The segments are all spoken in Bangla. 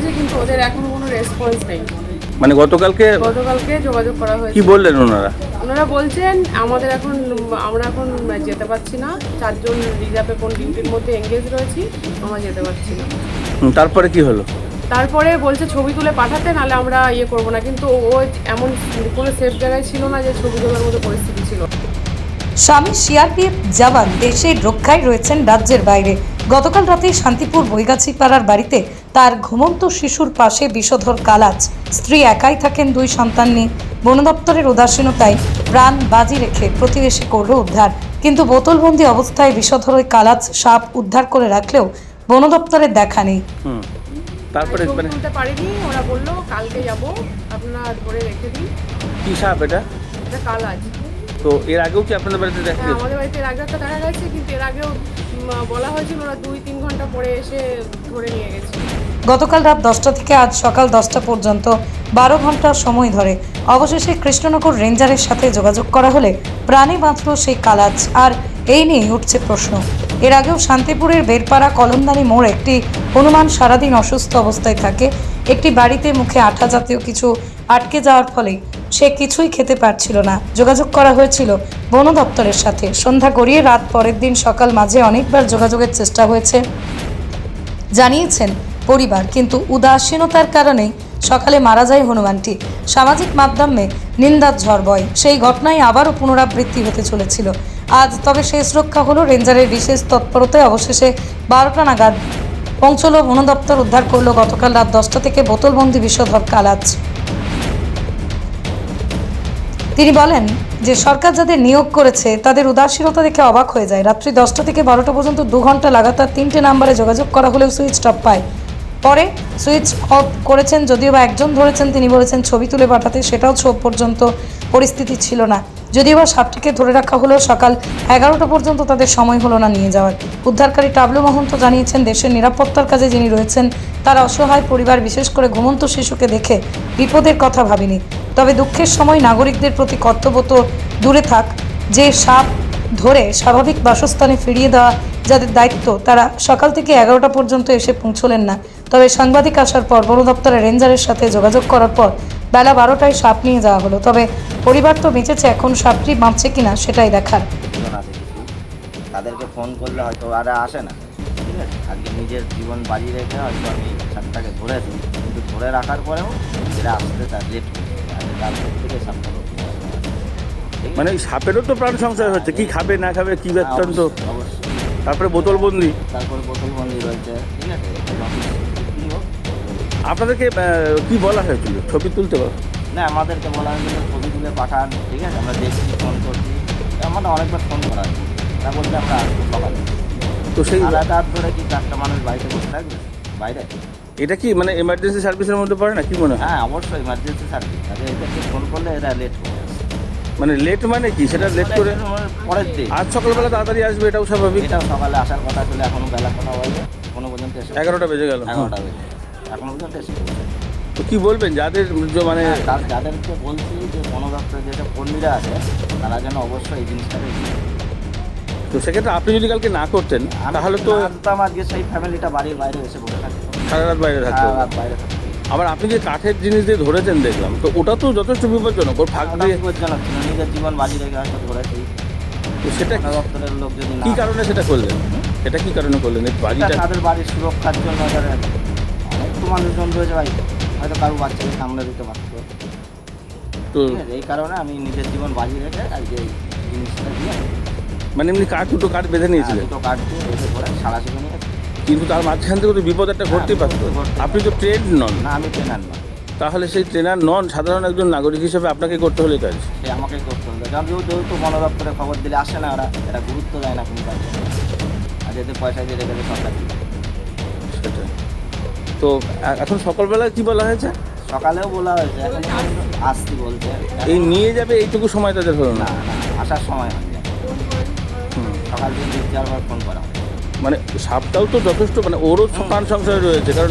হয়েছে কিন্তু ওদের এখনও কোনো রেসপন্স নেই। মানে গতকালকে গতকালকে যোগাযোগ করা হয়েছে। কি বললেন ওনারা? ওনারা বলছেন আমাদের এখন আমরা এখন যেতে পারছি না। চারজন রিজার্ভে কোন ডিউটির মধ্যে এঙ্গেজ রয়েছি আমরা যেতে পারছি না। তারপরে কি হলো? তারপরে বলছে ছবি তুলে পাঠাতে নাহলে আমরা ইয়ে করব না। কিন্তু ও এমন কোনো সেফ জায়গায় ছিল না যে ছবি তোলার মতো পরিস্থিতি ছিল। স্বামী সিআরপিএফ জওয়ান দেশের রক্ষায় রয়েছেন রাজ্যের বাইরে। গতকাল রাতে শান্তিপুর বৈগাছি পাড়ার বাড়িতে তার ঘুমন্ত শিশুর পাশে বিষধর কালাজ। স্ত্রী একাই থাকেন দুই সন্তান নিয়ে। বন দপ্তরের উদাসীনতায় প্রাণ বাজি রেখে প্রতিবেশী করল উদ্ধার। কিন্তু বোতলবন্দি অবস্থায় বিষধর ওই কালাজ সাপ উদ্ধার করে রাখলেও বন দপ্তরের দেখা নেই। হুম। তারপরে মানে পারিনি ওরা বলল কালকে যাব আপনারা ধরে রেখে দিন। কি সাপ এটা? এটা কাল তো এর আগেও কি আপনাদের বাড়িতে দেখা হ্যাঁ গেছে? আমাদের বাড়িতে এর আগে একটা দেখা গেছে কিন্তু এর আগেও বলা হয়েছিল ওরা দুই তিন ঘণ্টা পরে এসে ধরে নিয়ে গেছে। গতকাল রাত দশটা থেকে আজ সকাল দশটা পর্যন্ত বারো ঘণ্টা সময় ধরে অবশেষে কৃষ্ণনগর রেঞ্জারের সাথে যোগাযোগ করা হলে প্রাণে বাঁচল সেই কালাজ। আর এই নিয়ে উঠছে প্রশ্ন। এর আগেও শান্তিপুরের বেরপাড়া কলমদানি মোড় একটি হনুমান সারাদিন অসুস্থ অবস্থায় থাকে। একটি বাড়িতে মুখে আঠা জাতীয় কিছু আটকে যাওয়ার ফলে সে কিছুই খেতে পারছিল না। যোগাযোগ করা হয়েছিল বন দপ্তরের সাথে। সন্ধ্যা গড়িয়ে রাত পরের দিন সকাল মাঝে অনেকবার যোগাযোগের চেষ্টা হয়েছে। জানিয়েছেন পরিবার, কিন্তু উদাসীনতার কারণে সকালে মারা যায় হনুমানটি। সামাজিক মাধ্যমে নিন্দার ঝড় বয়। সেই ঘটনায় আবারও পুনরাবৃত্তি হতে চলেছিল। আজ তবে শেষ রক্ষা হলো রেঞ্জারের বিশেষ তৎপরতায় অবশেষে বারোটা নাগাদ পৌঁছলো বন দপ্তর, উদ্ধার করল গতকাল রাত দশটা থেকে বোতলবন্দি বিষধর কালাজ। তিনি বলেন যে, সরকার যাদের নিয়োগ করেছে, তাদের উদাসীনতা দেখে অবাক হয়ে যায়। রাত্রি দশটা থেকে বারোটা পর্যন্ত দু ঘণ্টা লাগাতার তিনটে নাম্বারে যোগাযোগ করা হলেও সুইচ অফ পায়। পরে সুইচ অফ করেছেন যদিও বা একজন ধরেছেন, তিনি বলেছেন ছবি তুলে পাঠাতে, সেটাও ছোপ পর্যন্ত পরিস্থিতি ছিল না। যদিও বা সাপটিকে ধরে রাখা হলো সকাল এগারোটা পর্যন্ত, তাদের সময় হলো না নিয়ে যাওয়ার। উদ্ধারকারী টাবলু মহন্ত জানিয়েছেন, দেশের নিরাপত্তার কাজে যিনি রয়েছেন, তার অসহায় পরিবার, বিশেষ করে ঘুমন্ত শিশুকে দেখে বিপদের কথা ভাবিনি। তবে দুঃখের সময় নাগরিকদের প্রতি কর্তব্য তো দূরে থাক। যে সাপ ধরে স্বাভাবিক বাসস্থানে ফিরিয়ে দেওয়া যাদের দায়িত্ব তারা সকাল থেকে এগারোটা পর্যন্ত এসে পৌঁছলেন না। তবে সাংবাদিক আসার পর বন দপ্তরের রেঞ্জারের সাথে যোগাযোগ করার পর বেলা বারোটায় সাপ নিয়ে যাওয়া হলো। তবে পরিবার তো বেঁচেছে এখন সাপটি বাঁচছে কিনা সেটাই দেখার। তাদেরকে ফোন করলে হয়তো আর আসে না। ঠিক আছে? আজকে নিজের জীবন বাজি রেখে হয়তো আমি সাপটাকে ধরেছি কিন্তু ধরে রাখার পরেও এরা আসতে তার লেট তারপর থেকে সাপটা হয়। মানে ওই সাপেরও তো প্রাণ সংশয় হচ্ছে কি খাবে না খাবে কি বৃত্তান্ত অবশ্যই, অবশ্যই। তারপরে বোতল বোতলবন্দি তারপরে বোতল বোতলবন্দি রয়েছে ঠিক আছে আপনাদেরকে কি বলা হয়েছিল? ছবি তুলতে বলো? না আমাদেরকে বলা হয়েছিল ছবি তুলে পাঠান ঠিক আছে? আমরা দেখছি ফোন করছি। আমাদের অনেকবার ফোন করা হয়েছে। তা বলতে আমরা আসব সকালে তো সেই হাত ধরে কি চারটা মানুষ বাড়িতে বসে থাকবে? বাইরে? এটা কি মানে এমার্জেন্সি সার্ভিসের মধ্যে পড়ে না? কি মনে হয়? হ্যাঁ অবশ্যই এমার্জেন্সি সার্ভিস তাদের এদেরকে ফোন করলে এরা লেট করে। মানে লেট মানে কি? সেটা লেট করে পরের দিন। আজ সকালবেলা তাড়াতাড়ি আসবে এটাও স্বাভাবিক। এটাও সকালে আসার কথা ছিল এখনও বেলা কথা হয়েছে কোনো পর্যন্ত এসে এগারোটা বেজে গেল। এগারোটা বেজে এখনও পর্যন্ত এসে তো কি বলবেন? যাদের যে মানে হ্যাঁ, যাদেরকে বলছি যে বন দপ্তরের যেসব কর্মীরা আছে তারা যেন অবশ্যই এই জিনিসটাকে তো সেক্ষেত্রে আপনি যদি কালকে না করতেন তাহলে তো তো আজকে সেই ফ্যামিলিটা বাড়ির বাইরে এসে বসে থাকে সারা রাত বাইরে থাকতে। রাত বাইরে থাকে আবার আপনি যে কাঠের জিনিস দিয়ে ধরেছেন দেখলাম। তো ওটা তো যথেষ্ট বিপজ্জনক। ওর ফাঁক দিয়ে বিপজ্জনক নিজের জীবন বাজি রেখে হয়তো ধরেছি। তো সেটা দপ্তরের লোক যদি কি কারণে সেটা করলেন? সেটা কি কারণে করলেন? এই বাড়িটা তাদের বাড়ির সুরক্ষার জন্য যারা অনেক তো মানুষজন রয়েছে বাড়িতে হয়তো কারও বাচ্চাকে সামনে দিতে পারতো। তো এই কারণে আমি নিজের জীবন বাজি রেখে আজকে এই জিনিসটা দিয়ে মানে এমনি কাঠ দুটো কাঠ বেঁধে নিয়েছিলেন? দুটো কাঠ দিয়ে রেখে করে সারা সেখানে। কিন্তু তার মাঝখান থেকে তো বিপদ একটা ঘটতেই হ্যাঁ, পারতো। ঘটতে পারতো। আপনি তো ট্রেন নন। না আমি ট্রেনার না তাহলে সেই ট্রেনার নন সাধারণ একজন নাগরিক হিসেবে আপনাকে করতে হলে কাজ? সে আমাকে করতে হবে কারণ যেহেতু বন দপ্তরে খবর দিলে আসে না ওরা এরা গুরুত্ব দেয় না কোনো কাজে। আর যেহেতু পয়সা দিয়ে রেখেছে সরকার তো এখন সকালবেলা কি বলা হয়েছে? সকালেও বলা হয়েছে এখন আসছি বলছে এই নিয়ে যাবে এইটুকু সময় তাদের হলো না? আসার সময় হয়নি। হুম। সকাল থেকে চারবার ফোন করা হয় মানে সাপটাও তো যথেষ্ট মানে ওরও প্রাণ সংশয় রয়েছে কারণ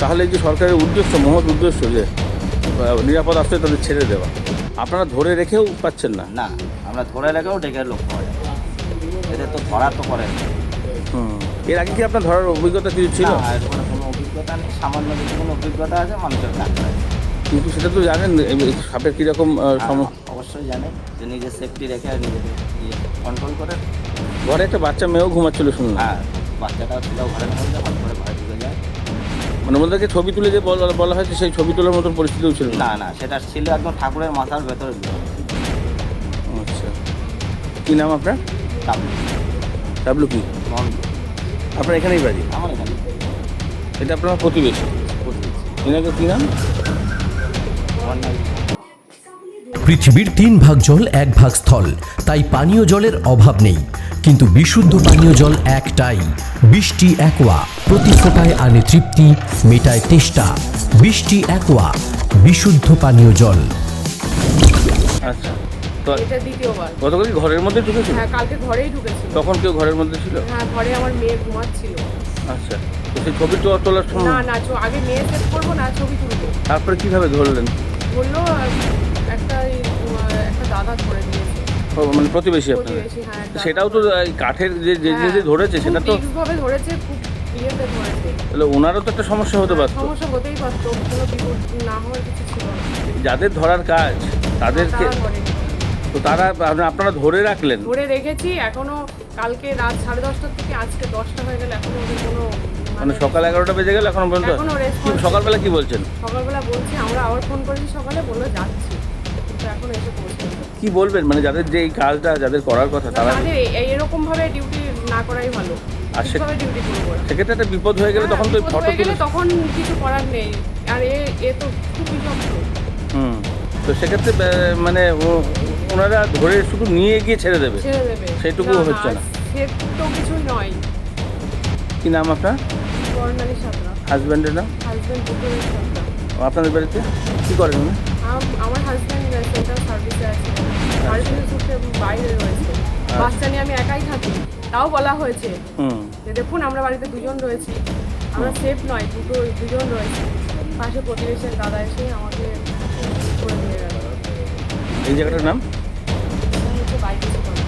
তাহলে যে সরকারের উদ্দেশ্য মহৎ উদ্দেশ্য যে নিরাপদ আশ্রয় তাদের ছেড়ে দেওয়া আপনারা ধরে রেখেও পাচ্ছেন না? না আমরা ধরে রেখেও ডেকে লোক পাওয়া যায় এদের তো ধরা তো করে। এর আগে কি আপনার ধরার অভিজ্ঞতা কিছু ছিল? কোনো অভিজ্ঞতা নেই সামান্য কিছু কোনো অভিজ্ঞতা আছে মানুষের কাছে কিন্তু সেটা তো জানেন সাপের কীরকম সম অবশ্যই জানে যে নিজের সেফটি রেখে আর নিজেকে কন্ট্রোল করে। ঘরে একটা বাচ্চা মেয়েও ঘুমাচ্ছিল শুনলাম হ্যাঁ বাচ্চাটাও ছিল ঘরের মধ্যে হট করে ঘরে ঢুকে যায়। মানে ওদেরকে ছবি তুলে যে বলা হয়েছে সেই ছবি তোলার মতন পরিস্থিতিও ছিল। না না সেটা ছিল একদম ঠাকুরের মাথার ভেতরে। আচ্ছা। কী নাম আপনার? ডাবলু কি? আপনার এখানেই বাড়ি? আমার এখানে। এটা আপনার প্রতিবেশী। এনাকে কী নাম পৃথিবীর তিন ভাগ জল এক ভাগ স্থল। তাই পানীয় জলের অভাব নেই। কিন্তু বিশুদ্ধ পানীয় জল একটাই। বৃষ্টি একোয়া। প্রতি ফোটায় আনে তৃপ্তি মেটায় তেষ্টা। বৃষ্টি একোয়া। বিশুদ্ধ পানীয় জল। আচ্ছা। তো এটা দ্বিতীয়বার। গতকাল ঘরের মধ্যে ঢুকেছিল? হ্যাঁ কালকে ঘরেই ঢুকেছিল। তখন কেউ ঘরের মধ্যে ছিল? হ্যাঁ ঘরে আমার মেয়ে ঘুমাচ্ছিল। আচ্ছা। তো সেই ছবি তো তোলার সময় না চ- আগে মেয়ে সেট করব না ছবি তুলবো। তারপরে কীভাবে ধরলেন? বলল মানে প্রতিবেশী আপনার প্রতিবেশী হ্যাঁ একটা সেটাও তো এই কাঠের যে যে হ্যাঁ, জিনিস ধরেছে সেটা তো খুব ভাবে ধরেছে খুব ইয়েতে ধরেছে। তাহলে ওনারও তো একটা সমস্যা হতে পারতো। সমস্যা হতেই পারতো কোনো বিপদ না হওয়ার কিছু ছিল না। যাদের ধরার কাজ তাদেরকে তারা ধরেনি। তো তারা আপনা- আপনারা ধরে রাখলেন? ধরে রেখেছি এখনও কালকে রাত সাড়ে দশটার থেকে আজকে দশটা হয়ে গেলে এখনও ওদের কোনো মানে সকাল এগারোটা বেজে গেল এখনও পর্যন্ত এখনও কি response- সকালবেলা কি বলছেন? সকালবেলা বলছি আমরা আবার ফোন করেছি সকালে বলল যাচ্ছি। কিন্তু এখন এসে পৌঁছানো। কি বলবেন? মানে যাদের যে এই কাজটা যাদের করার কথা তারা তাদের এরকম ভাবে ডিউটি না করাই ভালো। আর। সেক্ষেত্রে একটা বিপদ হয়ে গেলে তখন তো হ্যাঁ, ফটো তুলে তখন কিছু করার নেই। আর এ এ তো খুব হুম। তো সেক্ষেত্রে মানে ও- ওনারা ধরে শুধু নিয়ে গিয়ে ছেড়ে দেবে। সেইটুকুও হচ্ছে না। তো কিছুই নয়। কি নাম আপনার? হাজব্যান্ডের নাম? হাজব্যান্ড আপনাদের বাড়িতে? কি করেন উনি? আমার হাজব্যান্ড সেন্ট্রাল সার্ভিসে আছে। সার্ভিসের সূত্রে বাইরে রয়েছে। বাচ্চা নিয়ে আমি একাই থাকি। তাও বলা হয়েছে যে দেখুন আমরা বাড়িতে দুজন রয়েছি। আমরা সেফ নয় দুটো দুজন রয়েছি। পাশে প্রতিবেশের দাদা এসে আমাকে করে দিয়ে গেল। এই জায়গাটার নাম? হচ্ছে বাইকে